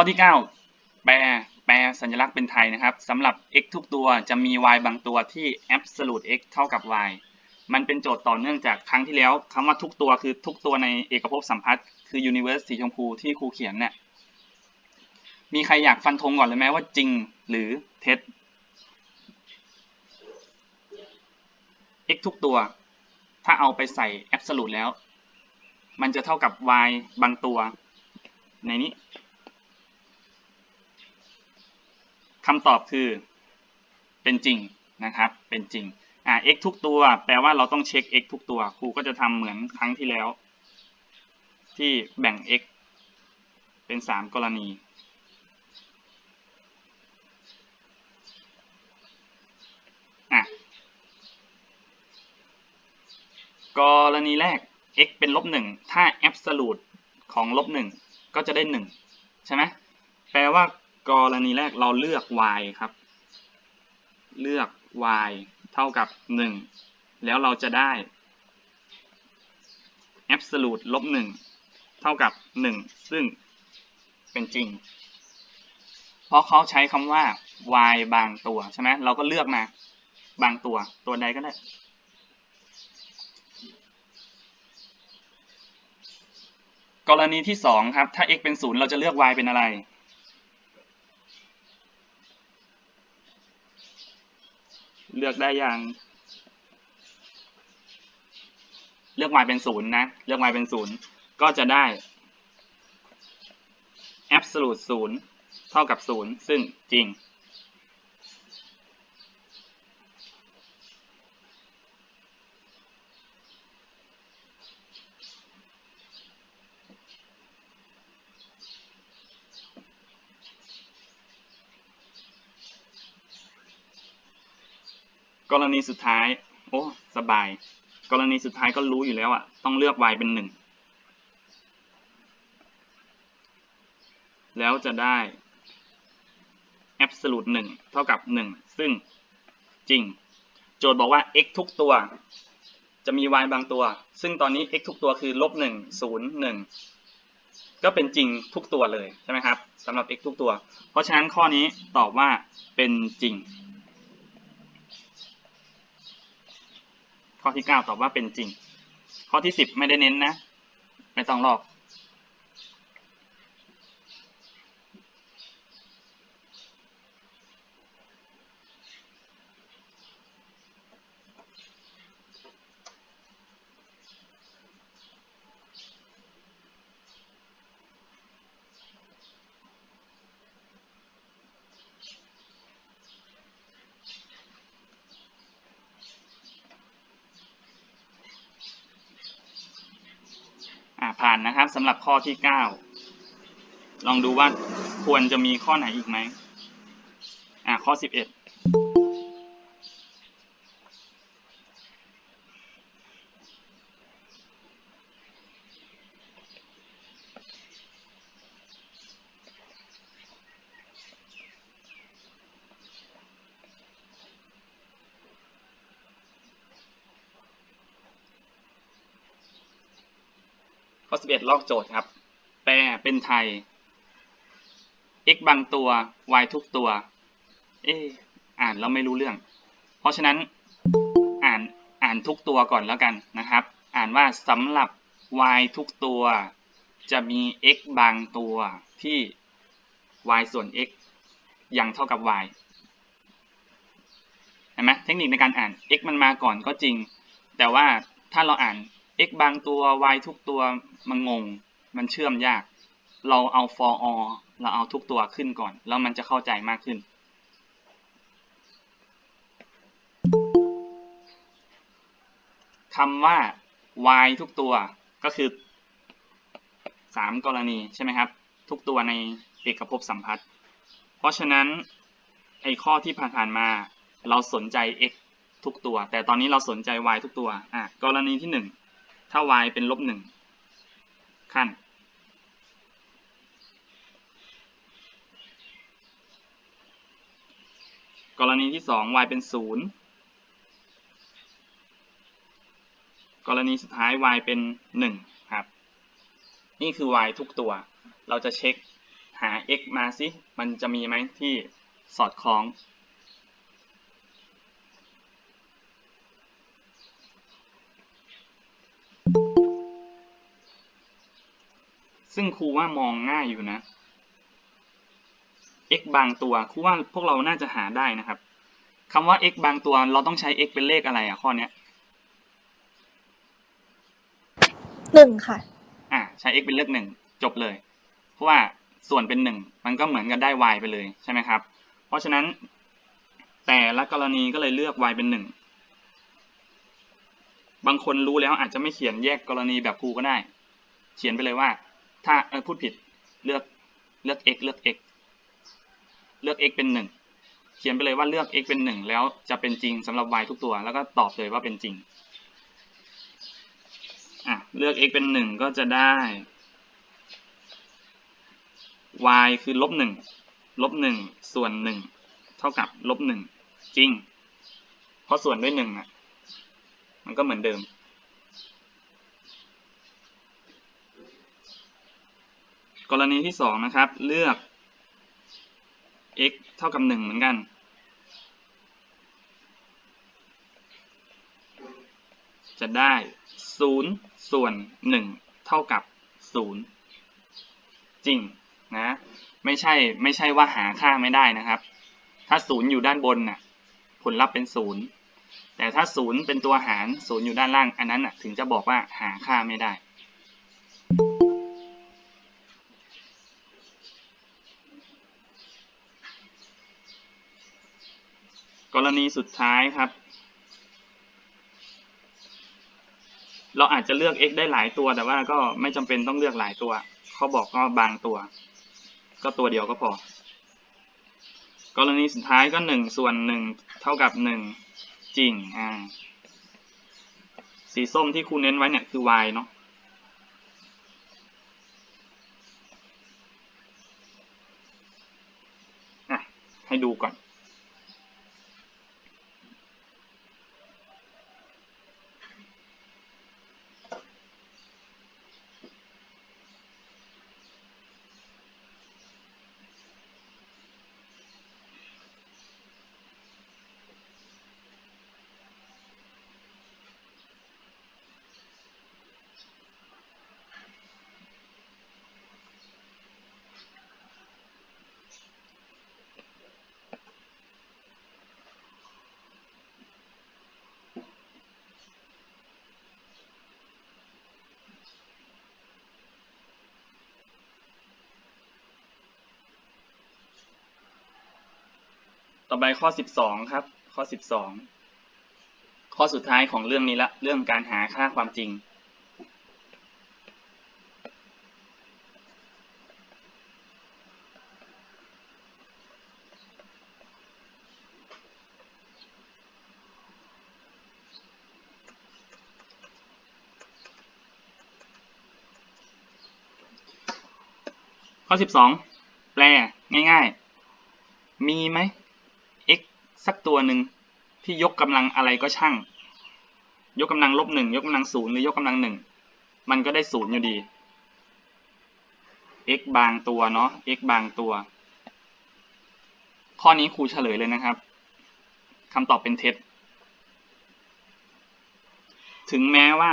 ข้อที่ 9 แปลแปลสัญลักษณ์เป็นไทยนะครับสำหรับ x ทุกตัวจะมี y บางตัวที่ absolute x เท่ากับ y มันเป็นโจทย์ต่อเนื่องจากครั้งที่แล้วคำว่าทุกตัวคือทุกตัวในเอกภพสัมพัทธ์คือ universe สีชมพูที่ครูเขียนเนี่ยมีใครอยากฟันธงก่อนเลยไหมว่าจริงหรือเท็จ x ทุกตัว ถ้าเอาไปใส่ absolute แล้ว มันจะเท่ากับ y บางตัวในนี้ คำตอบคือเป็นจริงนะครับ เป็นจริงอ่า x ทุกตัว แปลว่าเราต้องเช็ค x ทุกตัว ครูก็จะทำเหมือนครั้งที่แล้ว ที่แบ่ง x เป็น 3 กรณีอะกรณีแรก x เป็นลบหนึ่งถ้า absolute ของลบหนึ่งก็จะได้หนึ่งใช่ไหมแปลว่า กรณีแรกเราเลือก y ครับ เลือก y เท่ากับ 1 แล้วเราจะได้ absolute ลบ1เท่ากับ 1 ซึ่งเป็นจริง เพราะเขาใช้คำว่า y บางตัวใช่ไหมเราก็เลือกมาบางตัวตัวใดก็ได้กรณีที่ 2 ครับ ถ้า x เป็น 0 เราจะเลือก y เป็นอะไร ลือกได้ยัง เลือก y เป็นศูนย์นะ เลือก y เป็นศูนย์ก็จะได้ absolute ศูนย์เท่ากับศูนย์ซึ่งจริง รณีสุดท้าย โอ้สบาย กรณีสุดท้ายก็รู้อยู่แล้วอะต้องเลือก y เป็นหนึ่งแล้วจะได้ absolute หนึ่งเท่ากับหนึ่งซึ่งจริง โจทย์บอกว่า x ทุกตัว จะมี y บางตัว ซึ่งตอนนี้ x ทุกตัวคือลบหนึ่งศูนย์หนึ่งก็เป็นจริงทุกตัวเลย ใช่ไหมครับสำหรับ x ทุกตัว เพราะฉะนั้นข้อนี้ตอบว่าเป็นจริง ข้อที่เก้าตอบว่าเป็นจริง ข้อที่สิบไม่ได้เน้นนะ ไม่ต้องลอก ผ่านนะครับสำหรับข้อที่9ลองดูว่าควรจะมีข้อไหนอีกไหมอ่าข้อ11 ข้อ 11 ลอกโจทย์ครับ แปลเป็นไทย x บางตัว y ทุกตัว เอออ่านแล้วไม่รู้เรื่อง เพราะฉะนั้นอ่านอ่านทุกตัวก่อนแล้วกันนะครับ อ่านว่าสำหรับ y ทุกตัว จะมี x บางตัวที่ y ส่วน x ยังเท่ากับ y เห็นไหมเทคนิคในการอ่าน x มันมาก่อนก็จริง แต่ว่าถ้าเราอ่าน x บางตัว y ทุกตัวมันงง มันเชื่อมยาก เราเอา for all เราเอาทุกตัวขึ้นก่อน แล้วมันจะเข้าใจมากขึ้น คำว่า y ทุกตัวก็คือ 3 กรณีใช่ไหมครับ ทุกตัวในเอกภพสัมพัทธ์ เพราะฉะนั้นไอ้ข้อที่ผ่านๆมา เราสนใจ x ทุกตัว แต่ตอนนี้เราสนใจ y ทุกตัว อะ กรณีที่ 1 ถ้า y เป็นลบหนึ่งขั้น กรณีที่2 y เป็น0กรณีสุดท้าย y เป็น1ครับ นี่คือ y ทุกตัว เราจะเช็คหา x มาสิ มันจะมีไหมที่สอดคล้อง ซึ่งครูว่ามองง่ายอยู่นะ x บางตัวครูว่าพวกเราน่าจะหาได้นะครับคำว่า x บางตัวเราต้องใช้ x เป็นเลขอะไรอะข้อเนี้ยหนึ่งค่ะ อะใช้ x เป็นเลขหนึ่งจบเลย เพราะว่าส่วนเป็นหนึ่งมันก็เหมือนกันได้ y ไปเลยใช่ไหมครับ เพราะฉะนั้น แต่ละกรณีก็เลยเลือก y เป็นหนึ่งบางคนรู้แล้วอาจจะไม่เขียนแยกกรณีแบบครูก็ได้ เขียนไปเลยว่า ถ้าเออพูดผิดเลือกเลือก x เลือก x เลือก x เป็นหนึ่งเขียนไปเลยว่าเลือก x เป็นหนึ่งแล้วจะเป็นจริงสำหรับ y ทุกตัว แล้วก็ตอบเลยว่าเป็นจริงอะเลือก x เป็นหนึ่งก็จะได้ y คือลบหนึ่งลบหนึ่งส่วนหนึ่งเท่ากับลบหนึ่งจริง เพราะส่วนด้วยหนึ่งอะ มันก็เหมือนเดิม กรณีที่สองนะครับเลือก x เท่ากับหนึ่งเหมือนกัน จะได้ศูนย์ส่วนหนึ่งเท่ากับศูนย์จริงนะ ไม่ใช่ไม่ใช่ว่าหาค่าไม่ได้นะครับ ถ้าศูนย์อยู่ด้านบนน่ะผลลัพธ์เป็นศูนย์แต่ถ้าศูนย์เป็นตัวหารศูนย์อยู่ด้านล่าง อันนั้นน่ะถึงจะบอกว่าหาค่าไม่ได้ รณีสุดท้ายครับ เราอาจจะเลือก x ได้หลายตัว แต่ว่าก็ไม่จำเป็นต้องเลือกหลายตัว เขาบอกก็บางตัว ก็ตัวเดียวก็พอ กรณีสุดท้ายก็หนึ่งส่วนหนึ่งเท่ากับหนึ่งจริง อ่า สีส้มที่ครูเน้นไว้เนี่ยคือ y เนาะอะให้ดูก่อน ต่อไปข้อ 12 ครับ ข้อ 12 ข้อสุดท้ายของเรื่องนี้ละ เรื่องการหาค่าความจริง ข้อ 12 แปลง่าย ๆ มีไหม สักตัวหนึ่งที่ยกกำลังอะไรก็ช่าง ยกกำลังลบหนึ่งยกกำลังศูนย์หรือยกกำลังหนึ่งมันก็ได้ศูนย์อยู่ดี x บางตัวเนาะ x บางตัว ข้อนี้ครูเฉลยเลยนะครับคำตอบเป็นเท็จ ถึงแม้ว่า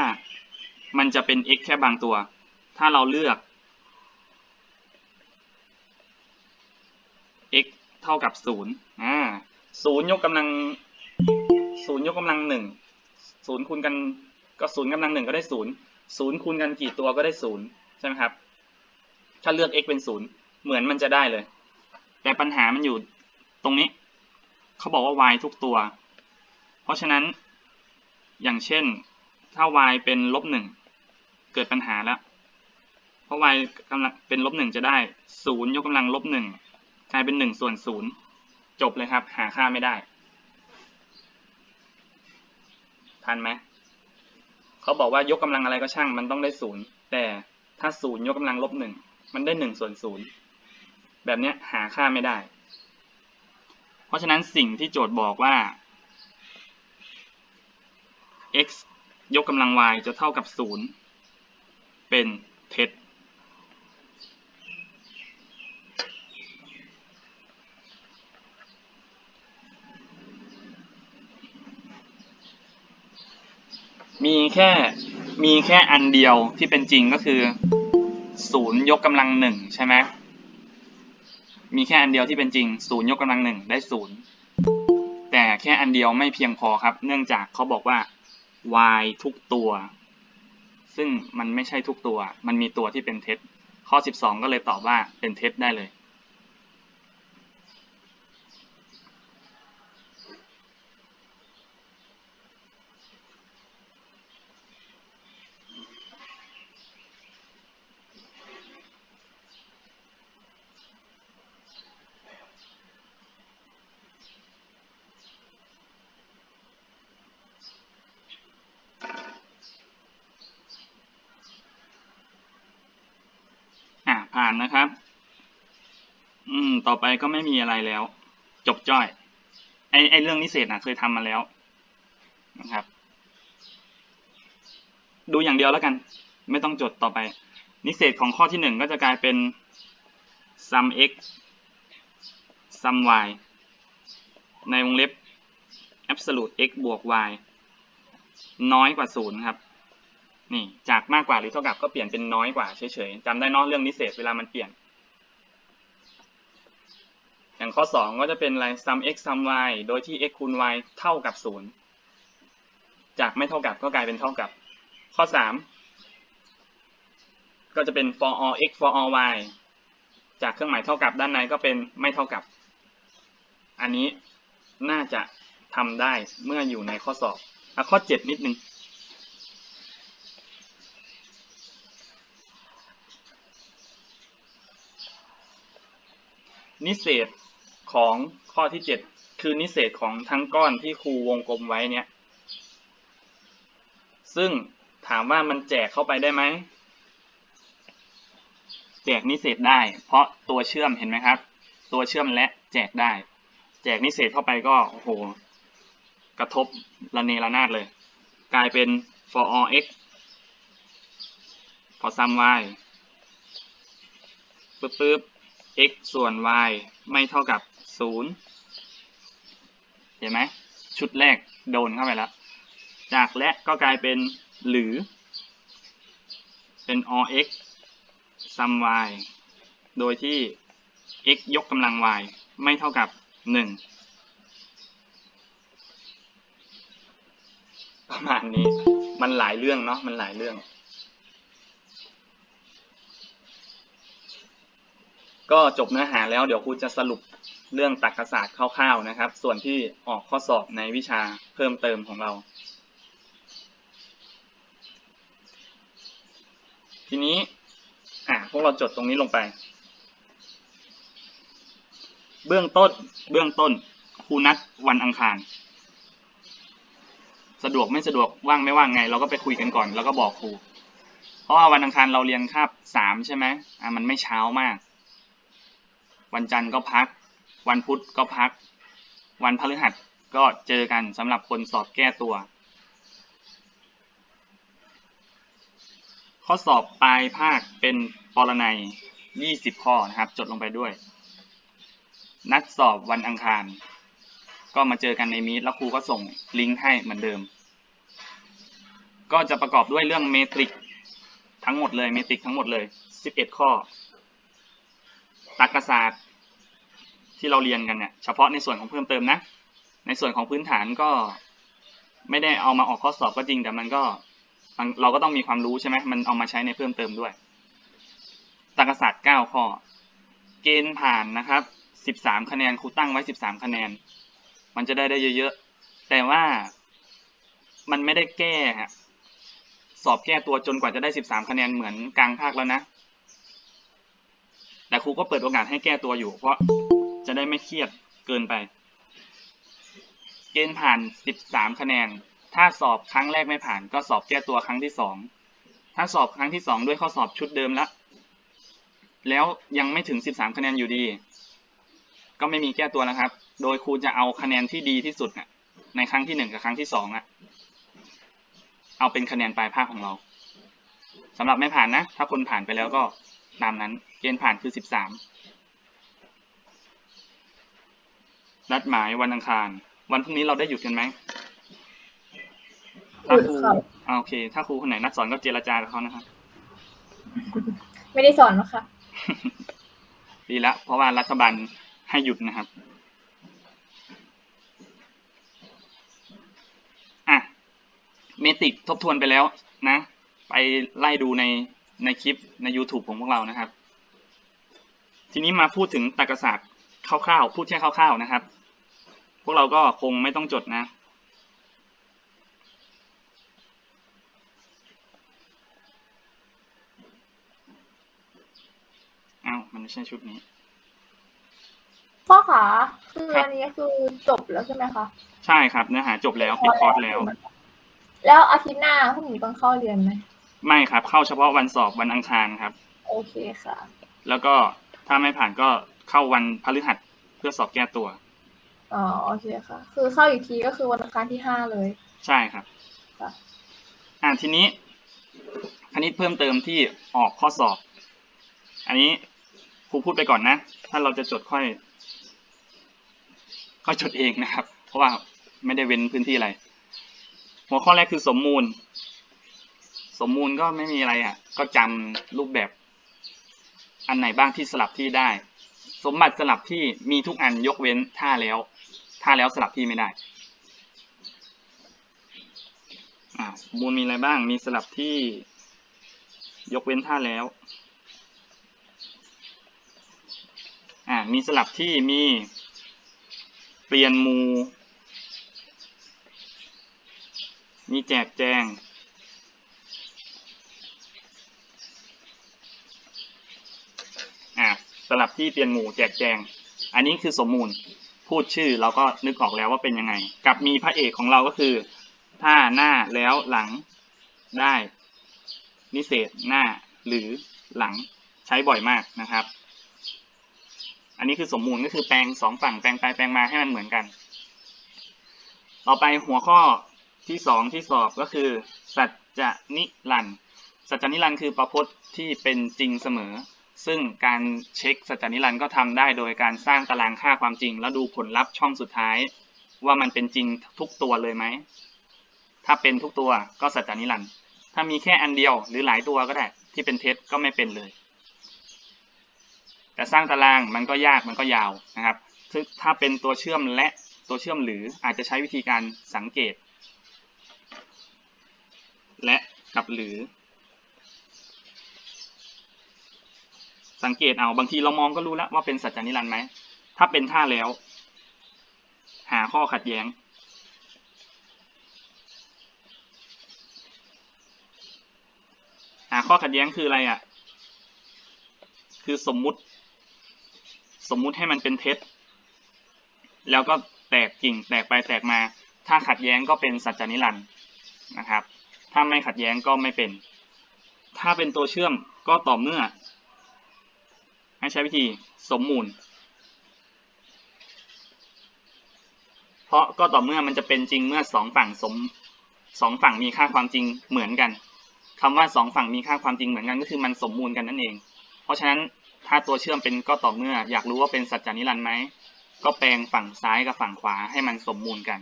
มันจะเป็น x แค่บางตัว ถ้าเราเลือก x เท่ากับศูนย์อ่า ศูนย์ยกกำลังศูนย์ยกกำลังหนึ่งศูนย์คูณกันก็ศูนย์กำลังหนึ่งก็ได้ศูนย์ศูนย์คูณกันกี่ตัวก็ได้ศูนย์ใช่ไหมครับ ถ้าเลือก x เป็นศูนย์เหมือนมันจะได้เลย แต่ปัญหามันอยู่ตรงนี้ เขาบอกว่า y ทุกตัว เพราะฉะนั้น อย่างเช่น ถ้า y เป็นลบหนึ่งเกิดปัญหาแล้ว เพราะ y กำลังเป็นลบหนึ่งจะได้ศูนย์ยกกำลังลบหนึ่งกลายเป็นหนึ่งส่วนศูนย์ จบเลยครับ หาค่าไม่ได้ ทันไหมเขาบอกว่ายกกำลังอะไรก็ช่างมันต้องได้ศูนย์แต่ถ้าศูนย์ยกกำลังลบหนึ่งมันได้หนึ่งส่วนศูนย์แบบเนี้ยหาค่าไม่ได้ เพราะฉะนั้นสิ่งที่โจทย์บอกว่า x ยกกำลัง y จะเท่ากับศูนย์เป็นเท็จ มีแค่มีแค่อันเดียวที่เป็นจริงก็คือศูนย์ยกกำลังหนึ่งใช่ไหมมีแค่อันเดียวที่เป็นจริงศูนย์ยกกำลังหนึ่งได้ศูนย์แต่แค่อันเดียวไม่เพียงพอครับ เนื่องจากเขาบอกว่า y ทุกตัว ซึ่งมันไม่ใช่ทุกตัว มันมีตัวที่เป็นเท็จ ข้อ 12 ก็เลยตอบว่าเป็นเท็จได้เลย อะผ่านนะครับ อืม ต่อไปก็ไม่มีอะไรแล้ว จบจ้อย ไอไอเรื่องนิเศษนะเคยทำมาแล้วนะครับ ดูอย่างเดียวแล้วกัน ไม่ต้องจดต่อไป นิเศษของข้อที่หนึ่งก็จะกลายเป็น sum x sum y ในวงเล็บ absolute x บวก y น้อยกว่าศูนย์ครับ นี่ จากมากกว่าหรือเท่ากับก็เปลี่ยนเป็นน้อยกว่าเฉยๆจำได้นอะเรื่องนิเศษเวลามันเปลี่ยน อย่างข้อ 2 ก็จะเป็นอะไร sum x sum y โดยที่ x คูณ y เท่ากับ 0 จากไม่เท่ากับก็กลายเป็นเท่ากับ ข้อ 3 ก็จะเป็น for all x for all y จากเครื่องหมายเท่ากับด้านในก็เป็นไม่เท่ากับ อันนี้น่าจะทำได้เมื่ออยู่ในข้อสอบอข้อ 7 นิดนึงนิเศษ ของข้อที่เจ็ดคือนิเศษของทั้งก้อนที่ครูวงกลมไว้เนี่ย ซึ่งถามว่ามันแจกเข้าไปได้ไหม แจกนิเศษได้ เพราะตัวเชื่อมเห็นไหมครับ ตัวเชื่อมและแจกได้ แจกนิเศษเข้าไปก็โอ้โห กระทบระเนระนาดเลย กลายเป็น for all x for sum y ปึ๊บปึ๊บ x ส่วน y ไม่เท่ากับ 0เห็นไหมชุดแรกโดนเข้าไปแล้ว จากและก็กลายเป็นหรือ เป็น all x sum y โดยที่ x ยกกำลัง y ไม่เท่ากับ 1 ประมาณนี้ มันหลายเรื่องเนาะ มันหลายเรื่อง ก็จบเนื้อหาแล้วเดี๋ยวครูจะสรุป เรื่องตรรกศาสตร์คร่าวๆนะครับ ส่วนที่ออกข้อสอบในวิชาเพิ่มเติมของเรา ทีนี้อะพวกเราจดตรงนี้ลงไป เบื้องต้นเบื้องต้นครูนัดวันอังคาร สะดวกไม่สะดวกว่างไม่ว่างไง เราก็ไปคุยกันก่อน แล้วก็บอกครูเพราะว่าวันอังคารเราเรียนคาบสามใช่ไหมอะมันไม่เช้ามาก วันจันทร์ก็พัก วันพุธก็พัก วันพฤหัสก็เจอกันสำหรับคนสอบแก้ตัว ข้อสอบปลายภาคเป็นปรนัย 20 ข้อนะครับ จดลงไปด้วย นัดสอบวันอังคาร ก็มาเจอกันในมีตแล้วครูก็ส่งลิงก์ให้เหมือนเดิม ก็จะประกอบด้วยเรื่องเมตริกทั้งหมดเลยเมตริกทั้งหมดเลย 11 ข้อตรรกศาสตร์ ที่เราเรียนกันเนี่ยเฉพาะในส่วนของเพิ่มเติมนะ ในส่วนของพื้นฐานก็ไม่ได้เอามาออกข้อสอบก็จริงแต่มันก็เราก็ต้องมีความรู้ใช่ไหมมันเอามาใช้ในเพิ่มเติมด้วยตรรกศาสตร์เก้าข้อ เกณฑ์ผ่านนะครับสิบสามคะแนนครูตั้งไว้สิบสามคะแนน มันจะได้ได้เยอะๆ แต่ว่ามันไม่ได้แก้สอบแก้ตัวจนกว่าจะได้สิบสามคะแนนเหมือนกลางภาคแล้วนะ แต่ครูก็เปิดโอกาสให้แก้ตัวอยู่เพราะ ได้ไม่เครียดเกินไป เกณฑ์ผ่าน 13 คะแนน ถ้าสอบครั้งแรกไม่ผ่าน ก็สอบแก้ตัวครั้งที่ 2 ถ้าสอบครั้งที่ 2 ด้วยข้อสอบชุดเดิมแล้วแล้วยังไม่ถึง 13 คะแนนอยู่ดี ก็ไม่มีแก้ตัวนะครับ โดยครูจะเอาคะแนนที่ดีที่สุดในครั้งที่ 1 กับครั้งที่2อะ เอาเป็นคะแนนปลายภาคของเราสำหรับไม่ผ่านนะ ถ้าคนผ่านไปแล้วก็ตามนั้น เกณฑ์ผ่านคือ 13 นัดหมายวันอังคาร วันพรุ่งนี้เราได้หยุดกันไหมถ้าหลุคดรูค่ะ อ่าโอเค ถ้าครูคนไหนนัดสอนก็เจรจากับเขานะครับ ไม่ได้สอนนะคะ ดีละ เพราะว่ารัฐบาลให้หยุดนะครับ อะ เมติกทบทวนไปแล้วนะ ไปไล่ดูในในคลิปใน YouTube ของพวกเรานะครับ ทีนี้มาพูดถึงตรรกศาสตร์ คร่าวๆ พูดแค่คร่าวๆนะครับ พวกเราก็คงไม่ต้องจดนะอ้าวมันไม่ใช่ชุดนี้ พ่อขาคือครับอันนี้คือจบแล้วใช่ไหมคะ ใช่ครับเนื้อหาจบแล้วปิดคอร์สแล้ว แล้วอาทิตย์หน้าพวกหนูต้องเข้าเรียนไหม ไม่ครับ เข้าเฉพาะวันสอบวันอังคารครับ โอเคค่ะ แล้วก็ถ้าไม่ผ่านก็ เข้าวันพฤหัสเพื่อสอบแก้ตัว อ๋อโอเคค่ะ คือเข้าอีกทีก็คือวันอังคารที่ห้าเลย ใช่ครับค่ะอ่าทีนี้คณิตเพิ่มเติมที่ออกข้อสอบ อันนี้ครูพูดไปก่อนนะ ถ้าเราจะจดค่อย ก็จดเองนะครับ เพราะว่าไม่ได้เว้นพื้นที่อะไร หัวข้อแรกคือสมมูล สมมูลก็ไม่มีอะไรอะ ก็จำรูปแบบ อันไหนบ้างที่สลับที่ได้ สมบัติสลับที่มีทุกอันยกเว้นท่าแล้วท่าแล้วสลับที่ไม่ได้สมมูลมีอะไรบ้าง มีสลับที่ยกเว้นท่าแล้ว อ่า มีสลับที่มีเปลี่ยนมู มีแจกแจง อ่า สลับที่เปลี่ยนหมู่แจกแจง อันนี้คือสมมูลพูดชื่อเราก็นึกออกแล้วว่าเป็นยังไง กับมีพระเอกของเราก็คือ ถ้าหน้าแล้วหลังได้ นิเศษหน้าหรือหลังใช้บ่อยมากนะครับ อันนี้คือสมมูลก็คือแปลงสองฝั่งแปลงไปแปลงมาให้มันเหมือนกัน ต่อไปหัวข้อที่สองที่สอบก็คือ สัจจนิรันสัจจนิรันคือประพจน์ที่เป็นจริงเสมอ ซึ่งการเช็คสัจจนิรันดร์ก็ทำได้โดยการสร้างตารางค่าความจริง แล้วดูผลลัพธ์ช่องสุดท้าย ว่ามันเป็นจริงทุกตัวเลยไหม ถ้าเป็นทุกตัวก็สัจจนิรันดร์ถ้ามีแค่อันเดียวหรือหลายตัวก็ได้ ที่เป็นเท็จก็ไม่เป็นเลย แต่สร้างตารางมันก็ยากมันก็ยาวนะครับซึ่งถ้าเป็นตัวเชื่อมและตัวเชื่อมหรืออาจจะใช้วิธีการสังเกต และกับหรือ สังเกตเอาบางทีเรามองก็รู้แล้วว่าเป็นสัจจานิรันดร์ไหมถ้าเป็นท่าแล้ว หาข้อขัดแย้ง หาข้อขัดแย้งคืออะไรอะ คือสมมุติ สมมุติให้มันเป็นเท็จ แล้วก็แตกกิ่ง แตกไปแตกมา ถ้าขัดแย้งก็เป็นสัจจานิรันดร์นะครับ ถ้าไม่ขัดแย้งก็ไม่เป็น ถ้าเป็นตัวเชื่อมก็ต่อเมื่อ ให้ใช้วิธีสมมูล เพราะก็ต่อเมื่อมันจะเป็นจริงเมื่อสองฝั่งสมสองฝั่งมีค่าความจริงเหมือนกันคำว่าสองฝั่งมีค่าความจริงเหมือนกันก็คือมันสมมูลกันนั่นเอง เพราะฉะนั้นถ้าตัวเชื่อมเป็นก็ต่อเมื่ออยากรู้ว่าเป็นสัจจานิรันดร์ไหมก็แปลงฝั่งซ้ายกับฝั่งขวาให้มันสมมูลกัน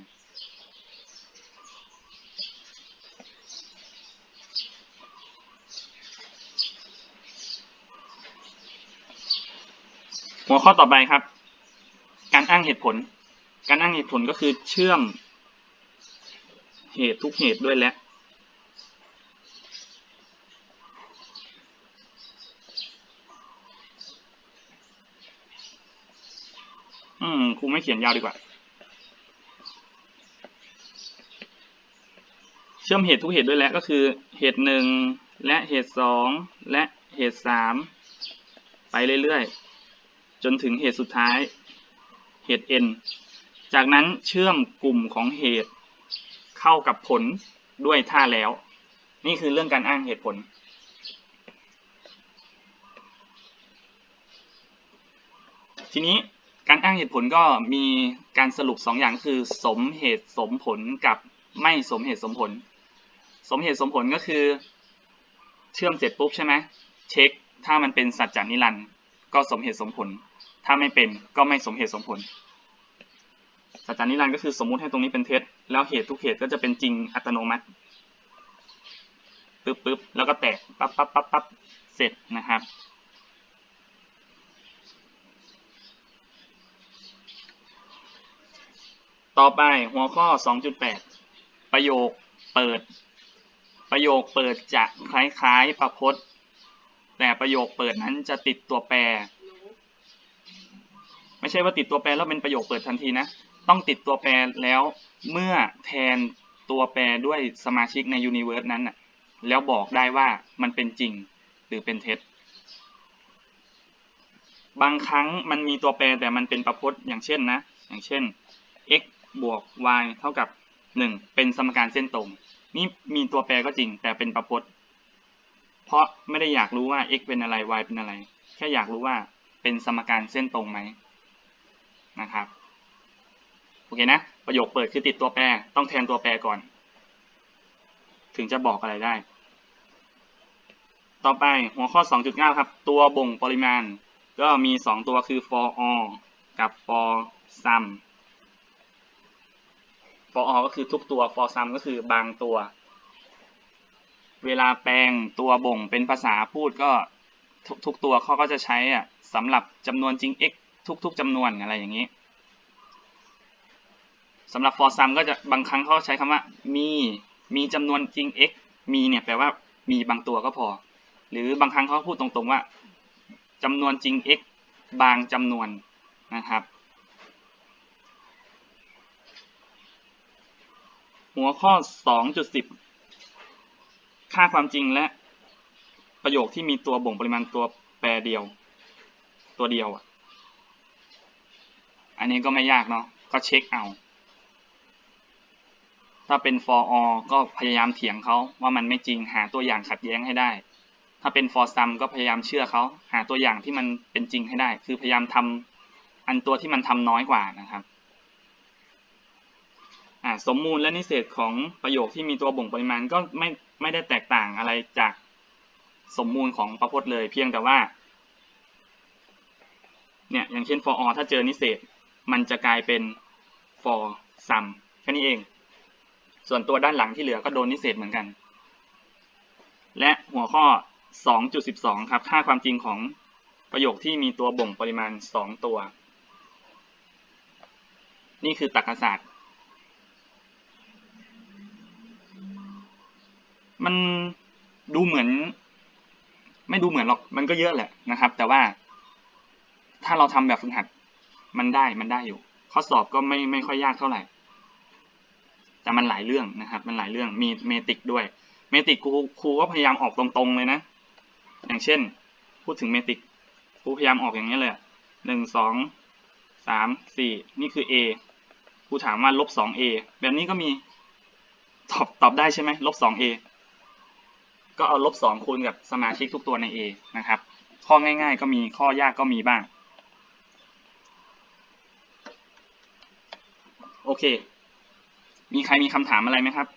หัวข้อต่อไปครับ การอ้างเหตุผล การอ้างเหตุผลก็คือเชื่อมเหตุทุกเหตุด้วยและ อืมครูไม่เขียนยาวดีกว่า เชื่อมเหตุทุกเหตุด้วยและก็คือ เหตุหนึ่งและเหตุสองและเหตุสามไปเรื่อยๆ จนถึงเหตุสุดท้าย เหตุ n จากนั้นเชื่อมกลุ่มของเหตุเข้ากับผลด้วยท่าแล้ว นี่คือเรื่องการอ้างเหตุผล ทีนี้การอ้างเหตุผลก็มีการสรุปสองอย่างคือ สมเหตุสมผลกับไม่สมเหตุสมผล สมเหตุสมผลก็คือ เชื่อมเสร็จปุ๊บใช่ไหมเช็คถ้ามันเป็นสัจจานิรันดร์ก็สมเหตุสมผล ถ้าไม่เป็นก็ไม่สมเหตุสมผลสัจจานิรันดร์ก็คือสมมุติให้ตรงนี้เป็นเท็จ แล้วเหตุทุกเหตุก็จะเป็นจริงอัตโนมัติปึ๊บปึ๊บแล้วก็แตะปั๊บปั๊บปั๊บปั๊บเสร็จนะครับ ต่อไปหัวข้อ 2.8 ประโยคเปิด ประโยคเปิดจะคล้ายๆประพจน์ แต่ประโยคเปิดนั้นจะติดตัวแปร ไม่ใช่ว่าติดตัวแปรแล้วเป็นประโยคเปิดทันทีนะ ต้องติดตัวแปรแล้วเมื่อแทนตัวแปรด้วยสมาชิกในยูนิเวอร์สนั้นน่ะแล้วบอกได้ว่ามันเป็นจริงหรือเป็นเท็จ บางครั้งมันมีตัวแปรแต่มันเป็นประพจน์อย่างเช่นนะ อย่างเช่น x บวก y เท่ากับ 1 เป็นสมการเส้นตรง นี่มีตัวแปรก็จริงแต่เป็นประพจน์ เพราะไม่ได้อยากรู้ว่า x เป็นอะไร y เป็นอะไร แค่อยากรู้ว่าเป็นสมการเส้นตรงไหม นะครับโอเคนะ ประโยคเปิดคือติดตัวแปร ต้องแทนตัวแปรก่อน ถึงจะบอกอะไรได้ ต่อไปหัวข้อ 2.9 ครับ ตัวบ่งปริมาณ ก็มี 2 ตัวคือ for all กับ for sum for all ก็คือทุกตัว for sum ก็คือบางตัว เวลาแปลงตัวบ่งเป็นภาษาพูดก็ทุกทุกตัวเขาก็จะใช้อะสำหรับจำนวนจริง x ทุกๆจำนวนอะไรอย่างนี้สำหรับ for sum ก็จะบางครั้งเขาใช้คำว่า มีมีจำนวนจริง x มีเนี่ยแปลว่ามีบางตัวก็พอ หรือบางครั้งเขาพูดตรงๆว่าจำนวนจริง x บางจำนวนนะครับ หัวข้อ 2.10 ค่าความจริงและประโยคที่มีตัวบ่งปริมาณตัวแปรเดียว ตัวเดียวอะ อันนี้ก็ไม่ยากเนาะก็เช็คเอา ถ้าเป็น for all ก็พยายามเถียงเขาว่ามันไม่จริงหาตัวอย่างขัดแย้งให้ได้ ถ้าเป็น for sum ก็พยายามเชื่อเขาหาตัวอย่างที่มันเป็นจริงให้ได้ คือพยายามทำอันตัวที่มันทำน้อยกว่านะครับสมมูลและนิเศษของประโยคที่มีตัวบ่งปริมาณก็ไม่ไม่ได้แตกต่างอะไรจากสมมูลของประพจน์เลยเพียงแต่ว่าเนี่ยอย่างเช่น for all ถ้าเจอนิเศษ มันจะกลายเป็น for sum แค่นี้เอง ส่วนตัวด้านหลังที่เหลือก็โดนนิเศษเหมือนกัน และหัวข้อ 2.12 ครับ ค่าความจริงของประโยคที่มีตัวบ่งปริมาณ 2 ตัว นี่คือตรรกศาสตร์มันดูเหมือน ไม่ดูเหมือนหรอกมันก็เยอะแหละนะครับ แต่ว่าถ้าเราทำแบบฝึกหัด มันได้มันได้อยู่ ข้อสอบก็ไม่ไม่ค่อยยากเท่าไหร่ แต่มันหลายเรื่องนะครับ มันหลายเรื่องมีเมติกด้วย เมติกครูครูก็พยายามออกตรงๆเลยนะ อย่างเช่น พูดถึงเมติกครูพยายามออกอย่างนี้เลยหนึ่งสองสามสี่นี่คือ A ครูถามว่าลบสอง A แบบนี้ก็มีตอบตอบได้ใช่ไหมลบสอง A ก็เอาลบสองคูณกับสมาชิกทุกตัวใน A นะครับ ข้อง่ายๆ ก็มีข้อยากก็มีบ้าง โอเค มีใครมีคำถามอะไรไหมครับ